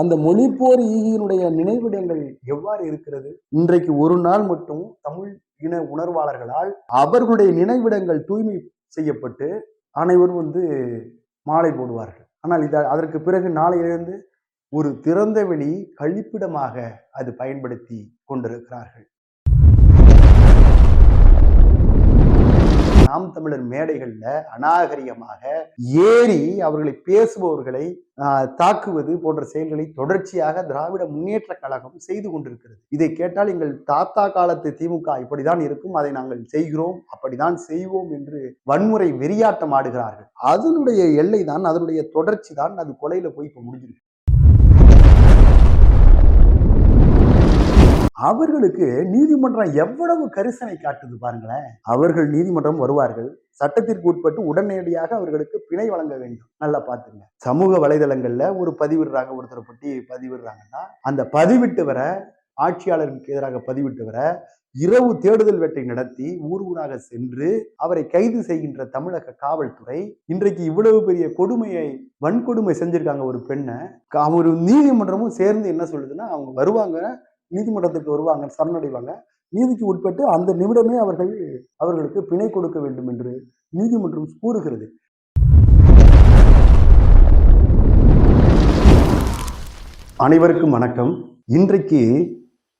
அந்த மொழிப்போர் ஈகியினுடைய நினைவிடங்கள் எவ்வாறு இருக்கிறது? இன்றைக்கு ஒரு நாள் மட்டும் தமிழ் இன உணர்வாளர்களால் அவர்களுடைய நினைவிடங்கள் தூய்மை செய்யப்பட்டு அனைவரும் வந்து மாலை போடுவார்கள். ஆனால் இத அதற்கு பிறகு நாளையிலிருந்து ஒரு திறந்த வெளி கழிப்பிடமாக அது பயன்படுத்தி கொண்டிருக்கிறார்கள். நாம் தமிழர் மேடைகளில் அநாகரிகமாக ஏறி அவர்களை பேசுபவர்களை தாக்குவது போன்ற செயல்களை தொடர்ச்சியாக திராவிட முன்னேற்ற கழகம் செய்து கொண்டிருக்கிறது. இதை கேட்டால் எங்கள் தாத்தா காலத்து திமுக இப்படிதான் இருக்கும் அதை நாங்கள் செய்கிறோம் அப்படிதான் செய்வோம் என்று வன்முறை வெறியாட்டம் ஆடுகிறார்கள். அதனுடைய எல்லை தான் அதனுடைய தொடர்ச்சி தான் அது கொலையில போய் இப்ப முடிஞ்சிருக்கு. அவர்களுக்கு நீதிமன்றம் எவ்வளவு கரிசனை காட்டுது பாருங்களேன். அவர்கள் நீதிமன்றம் வருவார்கள். சட்டத்திற்கு உட்பட்டு உடனடியாக அவர்களுக்கு பிணை வழங்க வேண்டும். நல்லா பாத்துங்க சமூக வலைதளங்கள்ல ஒரு பதிவிடுறாங்க ஒருத்தரை பற்றி பதிவிடுறாங்கன்னா அந்த பதிவிட்டு வர ஆட்சியாளருக்கு எதிராக பதிவிட்டு வர இரவு தேடுதல் வேட்டை நடத்தி ஊர் ஊராக சென்று அவரை கைது செய்கின்ற தமிழக காவல்துறை இன்றைக்கு இவ்வளவு பெரிய கொடுமையை வன்கொடுமை செஞ்சிருக்காங்க ஒரு பெண்ணை. கா- ஒரு நீதிமன்றமும் சேர்ந்து என்ன சொல்லுதுன்னா அவங்க வருவாங்க நீதிமன்றத்துக்கு வருவாங்க சரணடைவாங்க. நீதிக்கு உட்பட்டு அந்த நிமிடமே அவர்கள் அவர்களுக்கு பிணை கொடுக்க வேண்டும் என்று நீதிமன்றம் கூறுகிறது. அனைவருக்கும் வணக்கம். இன்றைக்கு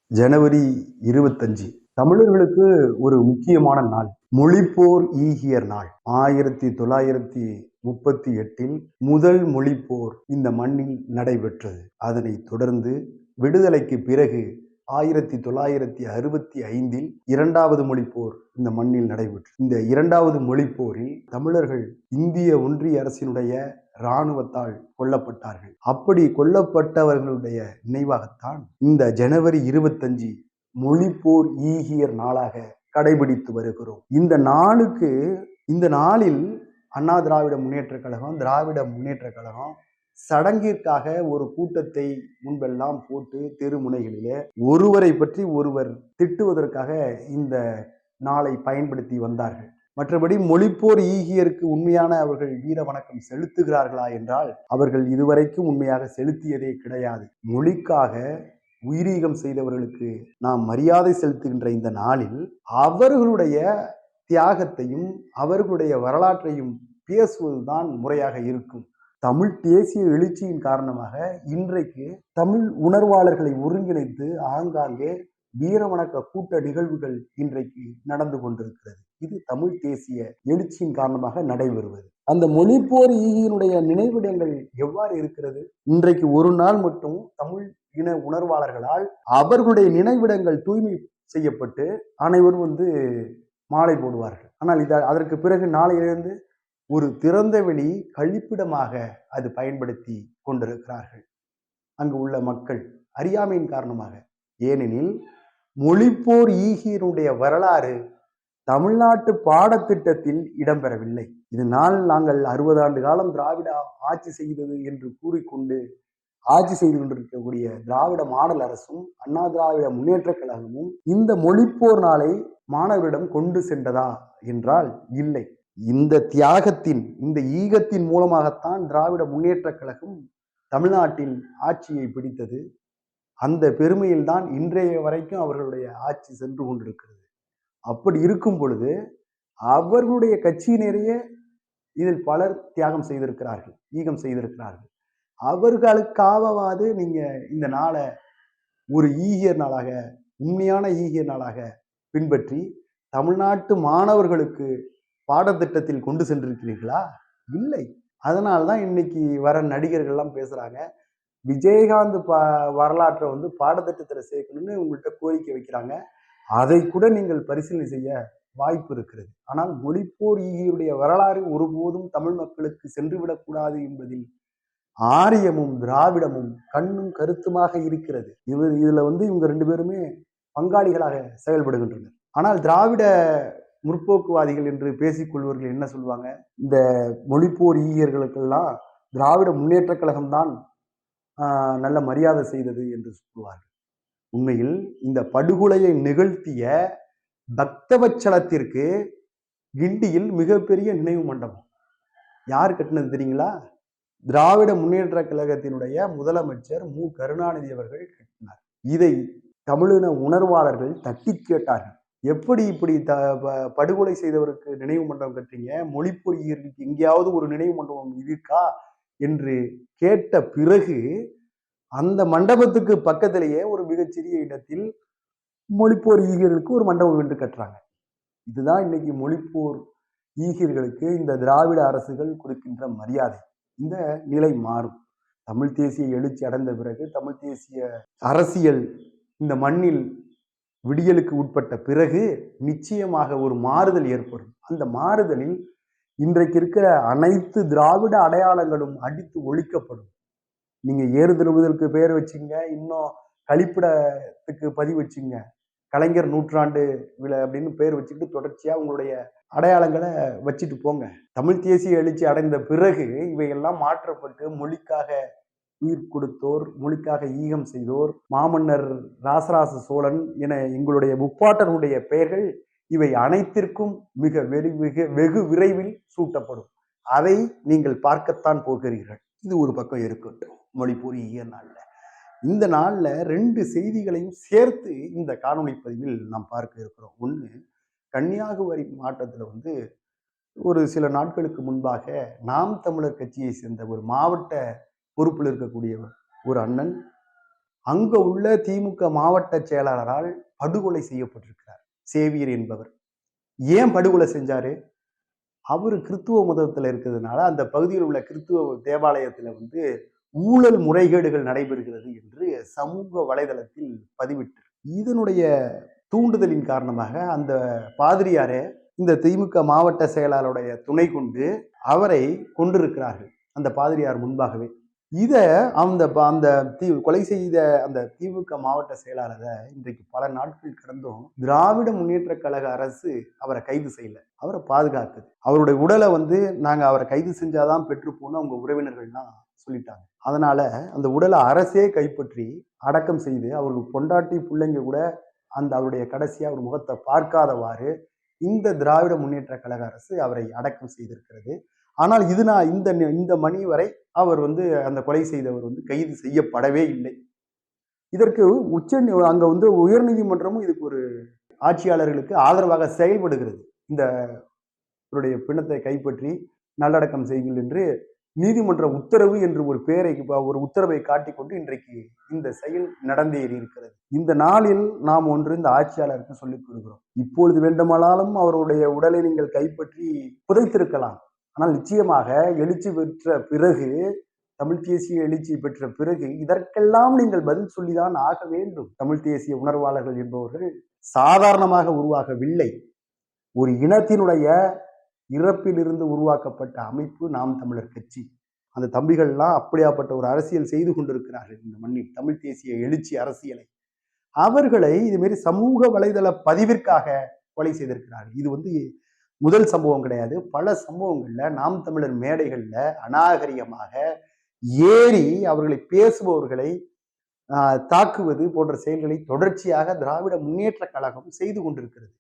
ஜனவரி இருபத்தஞ்சு. தமிழர்களுக்கு ஒரு முக்கியமான நாள். மொழிப்போர் ஈகியர் நாள். ஆயிரத்தி தொள்ளாயிரத்தி முப்பத்தி எட்டில் முதல் மொழிப்போர் இந்த மண்ணில் நடைபெற்றது. அதனை தொடர்ந்து விடுதலைக்கு பிறகு ஆயிரத்தி தொள்ளாயிரத்தி அறுபத்தி ஐந்தில் இரண்டாவது மொழிப்போர் இந்த மண்ணில் நடைபெற்று இந்த இரண்டாவது மொழிப்போரில் தமிழர்கள் இந்திய ஒன்றிய அரசினுடைய இராணுவத்தால் கொல்லப்பட்டார்கள். அப்படி கொல்லப்பட்டவர்களுடைய நினைவாகத்தான் இந்த ஜனவரி இருபத்தஞ்சு மொழிப்போர் ஈகியர் நாளாக கடைபிடித்து வருகிறோம். இந்த நாளுக்கு இந்த நாளில் அண்ணா திராவிட முன்னேற்றக் கழகம் திராவிட முன்னேற்றக் கழகம் சடங்கிற்காக ஒரு கூட்டத்தை முன்பெல்லாம் போட்டு தெருமுனைகளிலே ஒருவரை பற்றி ஒருவர் திட்டுவதற்காக இந்த நாளை பயன்படுத்தி வந்தார்கள். மற்றபடி மொழிப்போர் ஈகியருக்கு உண்மையான அவர்கள் வீர வணக்கம் செலுத்துகிறார்களா என்றால் அவர்கள் இதுவரைக்கும் உண்மையாக செலுத்தியதே கிடையாது. மொழிக்காக உயிரீகம் செய்தவர்களுக்கு நாம் மரியாதை செலுத்துகின்ற இந்த நாளில் அவர்களுடைய தியாகத்தையும் அவர்களுடைய வரலாற்றையும் பேசுவதுதான் முறையாக இருக்கும். தமிழ் தேசிய எழுச்சியின் காரணமாக இன்றைக்கு தமிழ் உணர்வாளர்களை ஒருங்கிணைத்து ஆங்காங்கே வீரவணக்க கூட்ட நிகழ்வுகள் இன்றைக்கு நடந்து கொண்டிருக்கிறது. இது தமிழ் தேசிய எழுச்சியின் காரணமாக நடைபெறுவது. அந்த மொழிப்போர் ஈகியினுடைய நினைவிடங்கள் எவ்வாறு இருக்கிறது? இன்றைக்கு ஒரு நாள் மட்டும் தமிழ் இன உணர்வாளர்களால் அவர்களுடைய நினைவிடங்கள் தூய்மை செய்யப்பட்டு அனைவரும் வந்து மாலை போடுவார்கள். ஆனால் இத அதற்கு பிறகு நாளையிலிருந்து ஒரு திறந்தவெளி கழிப்பிடமாக அது பயன்படுத்தி கொண்டிருக்கிறார்கள். அங்கு உள்ள மக்கள் அறியாமையின் காரணமாக ஏனெனில் மொழிப்போர் ஈகியினுடைய வரலாறு தமிழ்நாட்டு பாடத்திட்டத்தில் இடம்பெறவில்லை. இதனால் நாங்கள் அறுபது ஆண்டு காலம் திராவிட ஆட்சி செய்தது என்று கூறிக்கொண்டு ஆட்சி செய்து கொண்டிருக்கக்கூடிய திராவிட மாடல் அரசும் அண்ணா திராவிட முன்னேற்றக் கழகமும் இந்த மொழிப்போர் நாளை மாணவரிடம் கொண்டு சென்றதா என்றால் இல்லை. இந்த தியாகத்தின் இந்த ஈகத்தின் மூலமாகத்தான் திராவிட முன்னேற்றக் கழகம் தமிழ்நாட்டில் ஆட்சியை பிடித்தது. அந்த பெருமையில்தான் இன்றைய வரைக்கும் அவர்களுடைய ஆட்சி சென்று கொண்டிருக்கிறது. அப்படி இருக்கும் பொழுது அவர்களுடைய கட்சியினரையே இதில் பலர் தியாகம் செய்திருக்கிறார்கள் ஈகம் செய்திருக்கிறார்கள். அவர்களுக்காவது நீங்க இந்த நாளை ஒரு ஈகியர் நாளாக உண்மையான ஈகியர் நாளாக பின்பற்றி தமிழ்நாட்டு மாணவர்களுக்கு பாடத்திட்டத்தில் கொண்டு சென்றிருக்கிறீர்களா? இல்லை. அதனால தான் இன்னைக்கு வர நடிகர்கள்லாம் பேசுகிறாங்க விஜயகாந்த் பா வரலாற்றை வந்து பாடத்திட்டத்தில் சேர்க்கணும்னு உங்கள்கிட்ட கோரிக்கை வைக்கிறாங்க. அதை கூட நீங்கள் பரிசீலனை செய்ய வாய்ப்பு இருக்கிறது. ஆனால் மொழிப்போர் ஈகியுடைய வரலாறு ஒருபோதும் தமிழ் மக்களுக்கு சென்றுவிடக்கூடாது என்பதில் ஆரியமும் திராவிடமும் கண்ணும் கருத்துமாக இருக்கிறது. இவர் இதில் வந்து இவங்க ரெண்டு பேருமே பங்காளிகளாக செயல்படுகின்றனர். ஆனால் திராவிட முற்போக்குவாதிகள் என்று பேசிக்கொள்வர்கள் என்ன சொல்லுவாங்க இந்த மொழிப்போர் ஈகியர்களுக்கெல்லாம் திராவிட முன்னேற்றக் கழகம்தான் நல்ல மரியாதை செய்தது என்று சொல்லுவார்கள் உண்மையில் இந்த படுகொலையை நிகழ்த்திய பக்தவச்சலத்திற்கு கிண்டியில் மிகப்பெரிய நினைவு மண்டபம். யார் கட்டினது தெரியுங்களா? திராவிட முன்னேற்ற கழகத்தினுடைய முதலமைச்சர் மு. கருணாநிதி அவர்கள் கட்டினார். இதை தமிழின உணர்வாளர்கள் தட்டி கேட்டார்கள். எப்படி இப்படி த படுகொலை செய்தவருக்கு நினைவு மண்டபம் கட்டுறீங்க? மொழி எங்கேயாவது ஒரு நினைவு மண்டபம் இருக்கா? என்று கேட்ட பிறகு அந்த மண்டபத்துக்கு பக்கத்திலேயே ஒரு மிகச்சிறிய இடத்தில் மொழிப்போர் ஈகியர்களுக்கு ஒரு மண்டபம் என்று கட்டுறாங்க. இதுதான் இன்னைக்கு மொழிப்போர் ஈகியர்களுக்கு இந்த திராவிட அரசுகள் கொடுக்கின்ற மரியாதை. இந்த நிலை மாறும். தமிழ் தேசிய எழுச்சி அடைந்த பிறகு தமிழ் தேசிய அரசியல் இந்த மண்ணில் விடியலுக்கு உட்பட்ட பிறகு நிச்சயமாக ஒரு மாறுதல் ஏற்படும். அந்த மாறுதலில் இன்றைக்கு இருக்கிற அனைத்து திராவிட அடையாளங்களும் அடித்து ஒழிக்கப்படும். நீங்க ஏறுதழுவுதலுக்கு பேர் வச்சுங்க இன்னும் கழிப்பிடத்துக்கு பதிவு வச்சுங்க. கலைஞர் நூற்றாண்டு விழா அப்படின்னு பேர் வச்சுக்கிட்டு தொடர்ச்சியா உங்களுடைய அடையாளங்களை வச்சுட்டு போங்க. தமிழ் தேசிய எழுச்சி அடைந்த பிறகு இவையெல்லாம் மாற்றப்பட்டு மொழிக்காக உயிர் கொடுத்தோர் மொழிக்காக ஈகம் செய்தோர் மாமன்னர் ராசராச சோழன் என எங்களுடைய முப்பாட்டனுடைய பெயர்கள் இவை அனைத்திற்கும் மிக வெகு வெகு வெகு விரைவில் சூட்டப்படும். அதை நீங்கள் பார்க்கத்தான் போகிறீர்கள். இது ஒரு பக்கம் இருக்கட்டும். மொழிபூரிய நாளில். இந்த நாளில் ரெண்டு செய்திகளையும் சேர்த்து இந்த காணொலி பதிவில் நாம் பார்க்க இருக்கிறோம். ஒன்று கன்னியாகுமரி மாவட்டத்தில் வந்து ஒரு சில நாட்களுக்கு முன்பாக நாம் தமிழர் கட்சியை சேர்ந்த ஒரு மாவட்ட பொறுப்பில் இருக்கக்கூடியவர். ஒரு அண்ணன். அங்க உள்ள திமுக மாவட்ட செயலாளரால் படுகொலை செய்யப்பட்டிருக்கிறார். சேவியர் என்பவர். ஏன் படுகொலை செஞ்சாரு? அவர் கிறித்துவ மதத்தில் இருக்கிறதுனால அந்த பகுதியில் உள்ள கிறித்துவ தேவாலயத்தில் வந்து ஊழல் முறைகேடுகள் நடைபெறுகிறது என்று சமூக வலைதளத்தில் பதிவிட்டு இதனுடைய தூண்டுதலின் காரணமாக அந்த பாதிரியாரே இந்த திமுக மாவட்ட செயலாளருடைய துணை கொண்டு அவரை கொண்டிருக்கிறார்கள். அந்த பாதிரியார் முன்பாகவே. இதை அந்த ப- அந்த தீ கொலை செய்த அந்த திமுக மாவட்ட செயலாளரை இன்றைக்கு பல நாட்கள் கடந்தும் திராவிட முன்னேற்ற கழக அரசு அவரை கைது செய்யல. அவரை பாதுகாக்குது அவருடைய உடலை வந்து நாங்க அவரை கைது செஞ்சாதான் பெற்றுப்போன்னு அவங்க உறவினர்கள்லாம் சொல்லிட்டாங்க. அதனால அந்த உடலை அரசே கைப்பற்றி அடக்கம் செய்து அவர்கள் பொண்டாட்டி பிள்ளைங்க கூட அந்த அவருடைய கடைசியாக அவர் முகத்தை பார்க்காதவாறு இந்த திராவிட முன்னேற்ற கழக அரசு அவரை அடக்கம் செய்திருக்கிறது. ஆனால் இது நான் இந்த நி- இந்த மணி வரை அவர் வந்து அந்த கொலை செய்தவர் வந்து கைது செய்யப்படவே இல்லை. இதற்கு உச்ச நீ- அங்க வந்து உயர்நீதிமன்றமும் இதுக்கு ஒரு ஆட்சியாளர்களுக்கு ஆதரவாக செயல்படுகிறது. இந்த இவருடைய பிணத்தை கைப்பற்றி நல்லடக்கம் செய்யுங்கள் என்று நீதிமன்ற உத்தரவு என்று ஒரு பெயரை ஒரு உத்தரவை காட்டிக்கொண்டு இன்றைக்கு இந்த செயல் நடந்தேறி இருக்கிறது. இந்த நாளில் நாம் ஒன்று இந்த ஆட்சியாளருக்கு சொல்லிக் கொடுக்கிறோம். இப்பொழுது வேண்டுமானாலும் அவருடைய உடலை நீங்கள் கைப்பற்றி புதைத்திருக்கலாம். ஆனால் நிச்சயமாக எழுச்சி பெற்ற பிறகு தமிழ் தேசிய எழுச்சி பெற்ற பிறகு இதற்கெல்லாம் நீங்கள் பதில் சொல்லிதான் ஆக வேண்டும். தமிழ் தேசிய உணர்வாளர்கள் என்பவர்கள் சாதாரணமாக உருவாகவில்லை. ஒரு இனத்தினுடைய இறப்பிலிருந்து உருவாக்கப்பட்ட அமைப்பு நாம் தமிழர் கட்சி. அந்த தம்பிகள்லாம் அப்படியாப்பட்ட ஒரு அரசியல் செய்து கொண்டிருக்கிறார்கள் இந்த மண்ணில் தமிழ் தேசிய எழுச்சி அரசியலை. அவர்களை இதுமாரி சமூக வலைதள பதிவிற்காக கொலை செய்திருக்கிறார்கள். இது வந்து முதல் சம்பவம் கிடையாது. பல சம்பவங்கள்ல நாம் தமிழர் மேடைகள்ல அநாகரிகமாக ஏறி அவர்களை பேசுபவர்களை தாக்குவது போன்ற செயல்களை தொடர்ச்சியாக திராவிட முன்னேற்ற கழகம் செய்து கொண்டிருக்கிறது.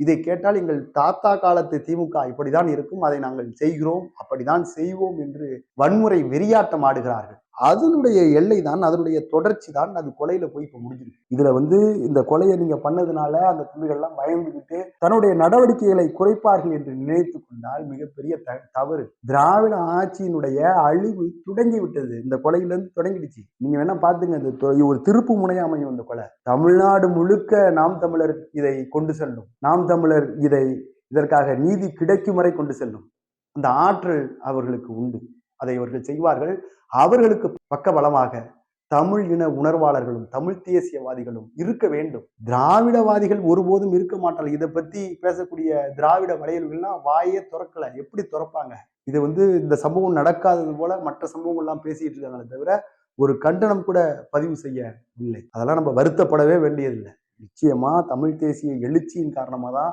இதை கேட்டால் எங்கள் தாத்தா காலத்து திமுக இப்படிதான் இருக்கும். அதை நாங்கள் செய்கிறோம் அப்படிதான் செய்வோம் என்று வன்முறை வெறியாட்டம் ஆடுகிறார்கள். அதனுடைய எல்லை தான் அதனுடைய தொடர்ச்சி தான் அது கொலையில போய் இப்ப முடிஞ்சிருக்கு. இதுல வந்து இந்த கொலையை நீங்க பண்ணதுனால அந்த துணிகள்லாம் பயந்துகிட்டு தன்னுடைய நடவடிக்கைகளை குறைப்பார்கள் என்று நினைத்து கொண்டால் மிகப்பெரிய த தவறு. திராவிட ஆட்சியினுடைய அழிவு தொடங்கி விட்டது இந்த கொலையிலிருந்து தொடங்கிடுச்சு. நீங்க வேணா பாத்துங்க இந்த ஒரு திருப்பு முனையா அமையும் இந்த கொலை. தமிழ்நாடு முழுக்க நாம் தமிழர் இதை கொண்டு செல்லும். நாம் தமிழர் இதை இதற்காக நீதி கிடைக்கும் வரை கொண்டு செல்லும். அந்த ஆற்றல் அவர்களுக்கு உண்டு. அதை அவர்கள் செய்வார்கள். அவர்களுக்கு பக்கபலமாக தமிழ் இன உணர்வாளர்களும் தமிழ் தேசியவாதிகளும் இருக்க வேண்டும். திராவிடவாதிகள் ஒருபோதும் இருக்க மாட்டார்கள். இதை பத்தி பேசக்கூடிய திராவிட வலையல்கள்லாம் வாயே திறக்கல. எப்படி திறப்பாங்க? இது வந்து இந்த சம்பவம் நடக்காதது போல மற்ற சம்பவங்கள்லாம் பேசிட்டு இருக்காங்களே தவிர ஒரு கண்டனம் கூட பதிவு செய்யவில்லை. அதெல்லாம் நம்ம வருத்தப்படவே வேண்டியதில்லை. நிச்சயமா தமிழ் தேசிய எழுச்சியின் காரணமாக தான்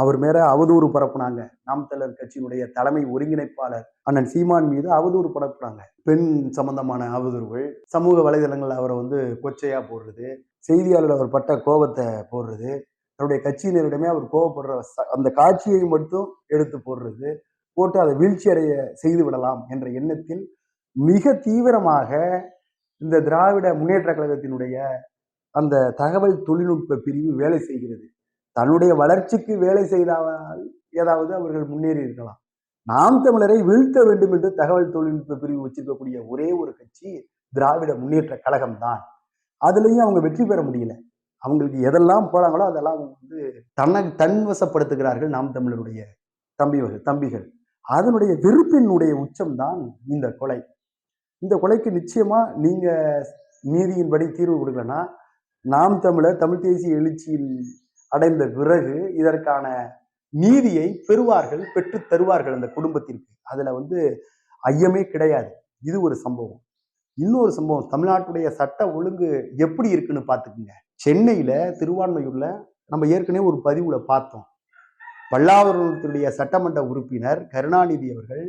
அவர் மேல அவதூறு பரப்புனாங்க. நாம் தமிழர் கட்சியினுடைய தலைமை ஒருங்கிணைப்பாளர் அண்ணன் சீமான் மீது அவதூறு பரப்புனாங்க பெண் சம்பந்தமான அவதூறுகள் சமூக வலைதளங்கள் அவரை வந்து கொச்சையா போடுறது செய்தியாளர் அவர் பட்ட கோபத்தை போடுறது தன்னுடைய கட்சியினரிடமே அவர் கோபப்படுற அந்த காட்சியை மட்டும் எடுத்து போடுறது போட்டு அதை வீழ்ச்சி அடைய செய்து விடலாம் என்ற எண்ணத்தில் மிக தீவிரமாக இந்த திராவிட முன்னேற்ற கழகத்தினுடைய அந்த தகவல் தொழில்நுட்ப பிரிவு வேலை செய்கிறது. தன்னுடைய வளர்ச்சிக்கு வேலை செய்தால் ஏதாவது அவர்கள் முன்னேறி இருக்கலாம். நாம் தமிழரை வீழ்த்த வேண்டும் என்று தகவல் தொழில்நுட்ப பிரிவு வச்சிருக்கக்கூடிய ஒரே ஒரு கட்சி திராவிட முன்னேற்ற கழகம் தான் அதுலயும் அவங்க வெற்றி பெற முடியல. அவங்களுக்கு எதெல்லாம் போறாங்களோ அதெல்லாம் அவங்க வந்து தன்னை தன்வசப்படுத்துகிறார்கள் நாம் தமிழருடைய தம்பிவர்கள் தம்பிகள். அதனுடைய வெறுப்பினுடைய உச்சம்தான் இந்த கொலை. இந்த கொலைக்கு நிச்சயமா நீங்க நீதியின்படி தீர்வு கொடுக்கலன்னா நாம் தமிழர் தமிழ் தேசிய எழுச்சியின் அடைந்த பிறகு இதற்கான நீதியை பெறுவார்கள் பெற்று தருவார்கள் அந்த குடும்பத்திற்கு. அதுல வந்து ஐயமே கிடையாது. இது ஒரு சம்பவம். இன்னொரு சம்பவம் தமிழ்நாட்டுடைய சட்ட ஒழுங்கு எப்படி இருக்குன்னு பார்த்துக்குங்க. சென்னையில திருவான்மையூர்ல நம்ம ஏற்கனவே ஒரு பதிவுல பார்த்தோம். பல்லாவரத்தினுடைய சட்டமன்ற உறுப்பினர் கருணாநிதி அவர்கள்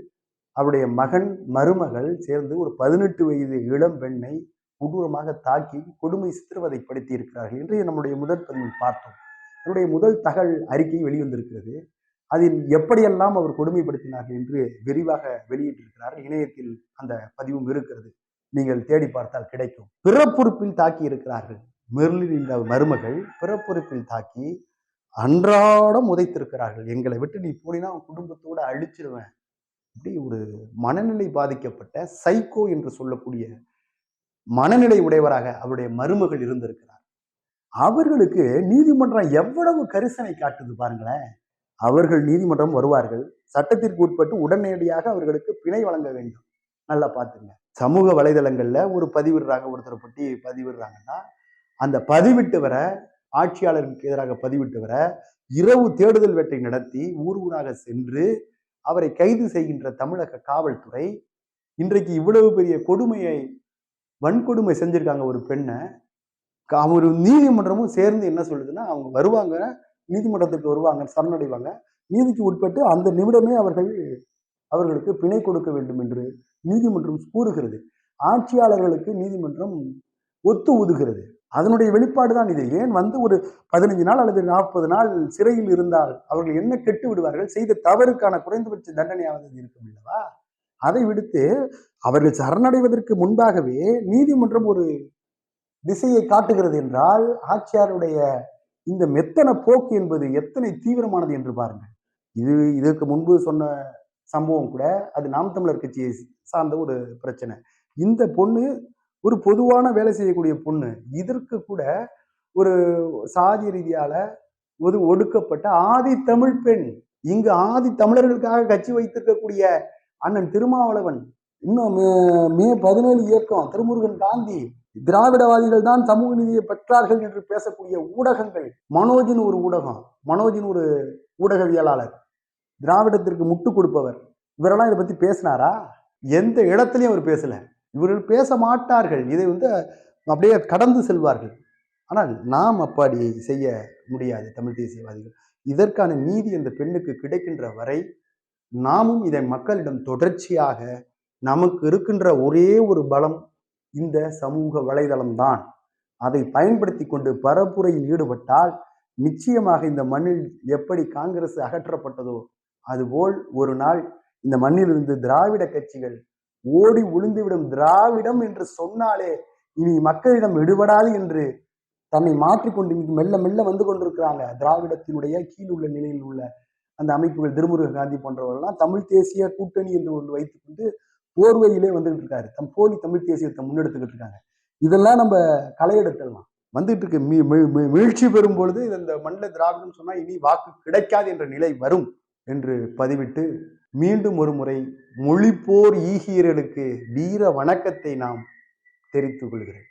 அவருடைய மகன் மருமகள் சேர்ந்து ஒரு பதினெட்டு வயது இளம் பெண்ணை கொடூரமாக தாக்கி கொடுமை சித்திரவதைப்படுத்தி இருக்கிறார்கள் என்று நம்முடைய முதற் பதிவில் பார்த்தோம். அதனுடைய முதல் தகவல் அறிக்கை வெளிவந்திருக்கிறது. அதில் எப்படியெல்லாம் அவர் கொடுமைப்படுத்தினார்கள் என்று விரிவாக வெளியிட்டிருக்கிறார். இணையத்தில் அந்த பதிவும் இருக்கிறது. நீங்கள் தேடி பார்த்தால் கிடைக்கும். பிறப்புறுப்பில் தாக்கி இருக்கிறார்கள். மெர்லின் மருமகள் பிறப்புறுப்பில் தாக்கி அன்றாடம் உதைத்திருக்கிறார்கள். எங்களை விட்டு நீ போனீங்கன்னா குடும்பத்தோடு குடும்பத்தோட அழிச்சிருவேன். இப்படி ஒரு மனநிலை பாதிக்கப்பட்ட சைக்கோ என்று சொல்லக்கூடிய மனநிலை உடையவராக அவருடைய மருமகள் இருந்திருக்கிறார். அவர்களுக்கு நீதிமன்றம் எவ்வளவு கரிசனை காட்டுது பாருங்களேன். அவர்கள் நீதிமன்றம் வருவார்கள். சட்டத்திற்கு உட்பட்டு உடனடியாக அவர்களுக்கு பிணை வழங்க வேண்டும். நல்லா பார்த்துங்க. சமூக வலைதளங்கள்ல ஒரு பதிவிடுறாங்க ஒருத்தரை பற்றி பதிவிடுறாங்கன்னா அந்த பதிவிட்டு வர ஆட்சியாளருக்கு எதிராக பதிவிட்டு வர இரவு தேடுதல் வேட்டை நடத்தி ஊர் ஊராக சென்று அவரை கைது செய்கின்ற தமிழக காவல்துறை இன்றைக்கு இவ்வளவு பெரிய கொடுமையை வன்கொடுமை செஞ்சிருக்காங்க ஒரு பெண்ணை ஒரு நீதிமன்றமும் சேர்ந்து என்ன சொல்லுதுன்னா அவங்க வருவாங்க நீதிமன்றத்துக்கு வருவாங்க சரணடைவாங்க. நீதிக்கு உட்பட்டு அந்த நிமிடமே அவர்கள் அவர்களுக்கு பிணை கொடுக்க வேண்டும் என்று நீதிமன்றம் கூறுகிறது. ஆட்சியாளர்களுக்கு நீதிமன்றம் ஒத்து ஊதுகிறது அதனுடைய வெளிப்பாடு தான் இது. ஏன் வந்து ஒரு பதினஞ்சு நாள் அல்லது நாற்பது நாள் சிறையில் இருந்தால் அவர்கள் என்ன கெட்டு விடுவார்கள்? செய்த தவறுக்கான குறைந்தபட்ச தண்டனையாவது இருக்கும் இல்லவா அதை விடுத்து அவர்கள் சரணடைவதற்கு முன்பாகவே நீதிமன்றம் ஒரு திசையை காட்டுகிறது என்றால் ஆட்சியாருடைய இந்த மெத்தன போக்கு என்பது எத்தனை தீவிரமானது என்று பாருங்கள். இது இதற்கு முன்பு சொன்ன சம்பவம் கூட அது நாம் தமிழர் கட்சியை சார்ந்த ஒரு பிரச்சனை. இந்த பொண்ணு ஒரு பொதுவான வேலை செய்யக்கூடிய பொண்ணு இதற்கு கூட ஒரு சாதி ரீதியால ஒரு ஒடுக்கப்பட்ட ஆதி தமிழ் பெண் இங்கு ஆதி தமிழர்களுக்காக கட்சி வைத்திருக்கக்கூடிய அண்ணன் திருமாவளவன் இன்னும் மே பதினேழு இயக்கம் திருமுருகன் காந்தி திராவிடவாதிகள் தான் சமூக நீதியை பெற்றார்கள் என்று பேசக்கூடிய ஊடகங்கள். மனோஜின் ஒரு ஊடகம். மனோஜின் ஒரு ஊடகவியலாளர். திராவிடத்திற்கு முட்டு கொடுப்பவர். இவரெல்லாம் இதை பத்தி பேசினாரா? எந்த இடத்துலையும் அவர் பேசல. இவர்கள் பேச மாட்டார்கள். இதை வந்து அப்படியே கடந்து செல்வார்கள். ஆனால் நாம் அப்படி செய்ய முடியாது தமிழ் தேசியவாதிகள். இதற்கான நீதி அந்த பெண்ணுக்கு கிடைக்கின்ற வரை நாமும் இதை மக்களிடம் தொடர்ச்சியாக நமக்கு இருக்கின்ற ஒரே ஒரு பலம் இந்த சமூக வலைதளம் தான் அதை பயன்படுத்தி கொண்டு பரப்புரையில் ஈடுபட்டால் நிச்சயமாக இந்த மண்ணில் எப்படி காங்கிரஸ் அகற்றப்பட்டதோ அதுபோல் ஒரு நாள் இந்த மண்ணிலிருந்து திராவிட கட்சிகள் ஓடி ஒளிந்துவிடும் திராவிடம் என்று சொன்னாலே இனி மக்களிடம் விடுபடாது என்று தன்னை மாற்றிக்கொண்டு இன்னைக்கு மெல்ல மெல்ல வந்து கொண்டிருக்கிறாங்க. திராவிடத்தினுடைய கீழ் உள்ள நிலையில் உள்ள அந்த அமைப்புகள் திருமுருக காந்தி போன்றவர்கள்லாம் தமிழ் தேசிய கூட்டணி என்று ஒன்று வைத்துக்கொண்டு போர்வையிலே வந்துகிட்டு இருக்காரு தம் போலி தமிழ் தேசியத்தை முன்னெடுத்துக்கிட்டு இருக்காங்க இதெல்லாம் நம்ம களையெடுத்துடலாம் வந்துட்டு இருக்கு மீழ்ச்சி பெறும் பொழுது இந்த மண்ணில் திராவிடம் சொன்னா இனி வாக்கு கிடைக்காது என்ற நிலை வரும் என்று பதிவிட்டு மீண்டும் ஒரு முறை மொழிப்போர் ஈகியர்களுக்கு வீர வணக்கத்தை நாம் தெரிவித்துக் கொள்கிறேன்.